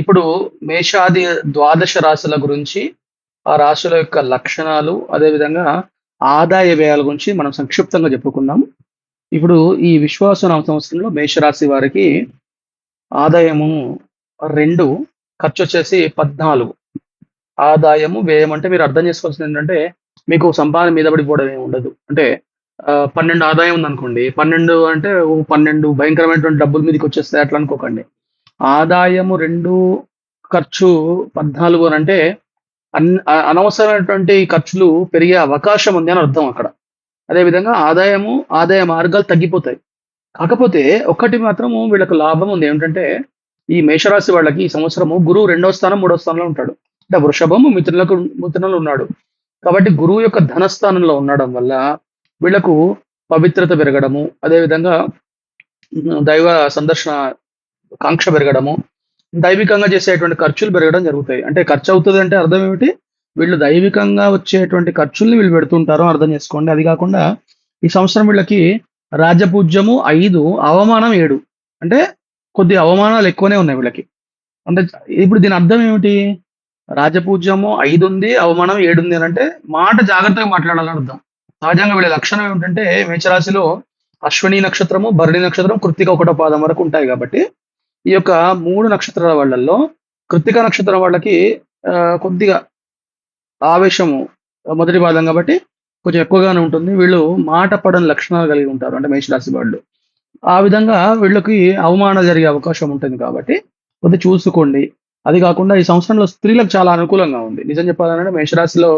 ఇప్పుడు మేషాది ద్వాదశ రాశుల గురించి ఆ రాశుల యొక్క లక్షణాలు అదేవిధంగా ఆదాయ వ్యయాల గురించి మనం సంక్షిప్తంగా చెప్పుకుందాం. ఇప్పుడు ఈ విశ్వాసనామ సంవత్సరంలో మేషరాశి వారికి ఆదాయము రెండు ఖర్చు వచ్చేసి పద్నాలుగు. ఆదాయము వ్యయం అంటే మీరు అర్థం చేసుకోవాల్సింది ఏంటంటే మీకు సంపాదన మీద పడిపోవడం ఏమి ఉండదు. అంటే పన్నెండు ఆదాయం ఉందనుకోండి పన్నెండు అంటే ఓ పన్నెండు భయంకరమైనటువంటి డబ్బుల మీదకి వచ్చేస్తాయి అట్లా అనుకోకండి. ఆదాయము రెండు ఖర్చు పద్నాలుగు అని అంటే అన్ అనవసరమైనటువంటి ఖర్చులు పెరిగే అవకాశం ఉంది అని అర్థం అక్కడ. అదేవిధంగా ఆదాయము ఆదాయ మార్గాలు తగ్గిపోతాయి. కాకపోతే ఒక్కటి మాత్రము వీళ్ళకు లాభం ఉంది. ఏమిటంటే ఈ మేషరాశి వాళ్ళకి ఈ సంవత్సరము గురువు రెండవ స్థానం మూడవ స్థానంలో ఉంటాడు. అంటే వృషభము మిత్రులకు మిత్రులలో ఉన్నాడు. కాబట్టి గురువు యొక్క ధనస్థానంలో ఉండడం వల్ల వీళ్ళకు పవిత్రత పెరగడము అదేవిధంగా దైవ సందర్శన కాంక్ష పెరగడము దైవికంగా చేసేటువంటి ఖర్చులు పెరగడం జరుగుతాయి. అంటే ఖర్చు అవుతుంది అంటే అర్థం ఏమిటి? వీళ్ళు దైవికంగా వచ్చేటువంటి ఖర్చుల్ని వీళ్ళు పెడుతుంటారు అర్థం చేసుకోండి. అది కాకుండా ఈ సంవత్సరం వీళ్ళకి రాజపూజ్యము ఐదు అవమానం ఏడు. అంటే కొద్ది అవమానాలు ఎక్కువనే ఉన్నాయి వీళ్ళకి. అంటే ఇప్పుడు దీని అర్థం ఏమిటి? రాజపూజ్యము ఐదు ఉంది అవమానం ఏడు ఉంది అని అంటే మాట జాగ్రత్తగా మాట్లాడాలని అర్థం. సహజంగా వీళ్ళ లక్షణం ఏమిటంటే మేచరాశిలో అశ్విని నక్షత్రము భరణి నక్షత్రం కృతిక ఒకటో పాదం వరకు ఉంటాయి కాబట్టి ఈ యొక్క మూడు నక్షత్రాల వాళ్ళల్లో కృత్తిక నక్షత్రం వాళ్ళకి కొద్దిగా ఆవేశము మొదటి పాదం కాబట్టి కొంచెం ఎక్కువగానే ఉంటుంది. వీళ్ళు మాట పడని లక్షణాలు కలిగి ఉంటారు అంటే మేషరాశి వాళ్ళు. ఆ విధంగా వీళ్ళకి అవమానం జరిగే అవకాశం ఉంటుంది కాబట్టి కొద్దిగా చూసుకోండి. అది కాకుండా ఈ సంవత్సరంలో స్త్రీలకు చాలా అనుకూలంగా ఉంది. నిజం చెప్పాలంటే మేషరాశిలో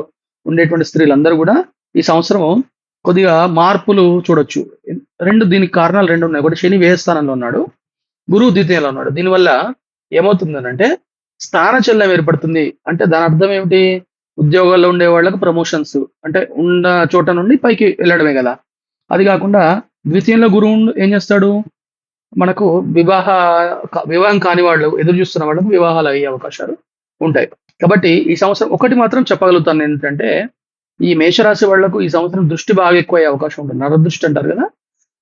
ఉండేటువంటి స్త్రీలందరూ కూడా ఈ సంవత్సరం కొద్దిగా మార్పులు చూడొచ్చు. రెండు దీనికి కారణాలు రెండు ఉన్నాయి. ఒకటి శని వ్యయ స్థానంలో ఉన్నాడు. గురువు ద్వితీయంలో ఉన్నాడు దీనివల్ల ఏమవుతుందనంటే స్థానచలనం ఏర్పడుతుంది. అంటే దాని అర్థం ఏమిటి? ఉద్యోగాల్లో ఉండే వాళ్ళకు ప్రమోషన్స్ అంటే ఉన్న చోట నుండి పైకి వెళ్ళడమే కదా. అది కాకుండా ద్వితీయంలో గురువు ఏం చేస్తాడు? మనకు వివాహ వివాహం కాని వాళ్ళు ఎదురు చూస్తున్న వాళ్ళకు వివాహాలు అయ్యే అవకాశాలు ఉంటాయి. కాబట్టి ఈ సంవత్సరం ఒకటి మాత్రం చెప్పగలుగుతాను ఏంటంటే ఈ మేషరాశి వాళ్ళకు ఈ సంవత్సరం దృష్టి బాగా ఎక్కువ అయ్యే అవకాశం ఉంటుంది. నరదృష్టి అంటారు కదా?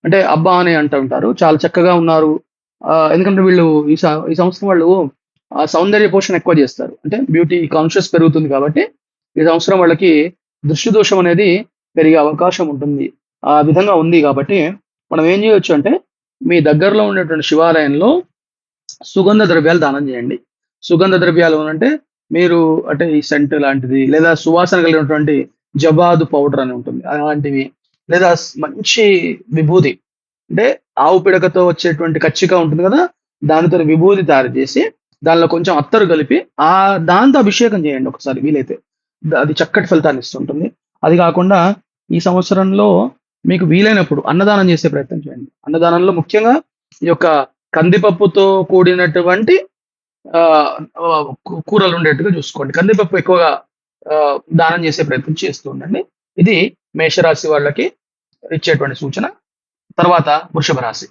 అంటే అబ్బా అని అంటూ ఉంటారు. చాలా చక్కగా ఉన్నారు. ఎందుకంటే వీళ్ళు ఈ ఈ సంవత్సరం వాళ్ళు ఆ సౌందర్య పోషణ ఎక్కువ చేస్తారు. అంటే బ్యూటీ కాన్షియస్ పెరుగుతుంది కాబట్టి ఈ సంవత్సరం వాళ్ళకి దృష్టి దోషం అనేది పెరిగే అవకాశం ఉంటుంది. ఆ విధంగా ఉంది కాబట్టి మనం ఏం చేయొచ్చు అంటే మీ దగ్గరలో ఉండేటువంటి శివాలయంలో సుగంధ ద్రవ్యాలు దానం చేయండి. సుగంధ ద్రవ్యాలు అంటే మీరు అంటే ఈ సెంట్ లాంటిది లేదా సువాసన కలిగినటువంటి జబాదు పౌడర్ అని ఉంటుంది. అలాంటివి లేదా మంచి విభూది అంటే ఆవు పిడకతో వచ్చేటువంటి కచ్చిక ఉంటుంది కదా దానితో విభూది తయారు చేసి దానిలో కొంచెం అత్తరు కలిపి ఆ దాంతో అభిషేకం చేయండి ఒకసారి వీలైతే. అది చక్కటి ఫలితాన్ని ఇస్తుంటుంది. అది కాకుండా ఈ సంవత్సరంలో మీకు వీలైనప్పుడు అన్నదానం చేసే ప్రయత్నం చేయండి. అన్నదానంలో ముఖ్యంగా ఈ యొక్క కందిపప్పుతో కూడినటువంటి కూరలు ఉండేట్టుగా చూసుకోండి. కందిపప్పు ఎక్కువగా దానం చేసే ప్రయత్నం చేస్తూ ఉండండి. ఇది మేషరాశి వాళ్ళకి ఇచ్చేటువంటి సూచన. తర్వాత వృషభ రాశి.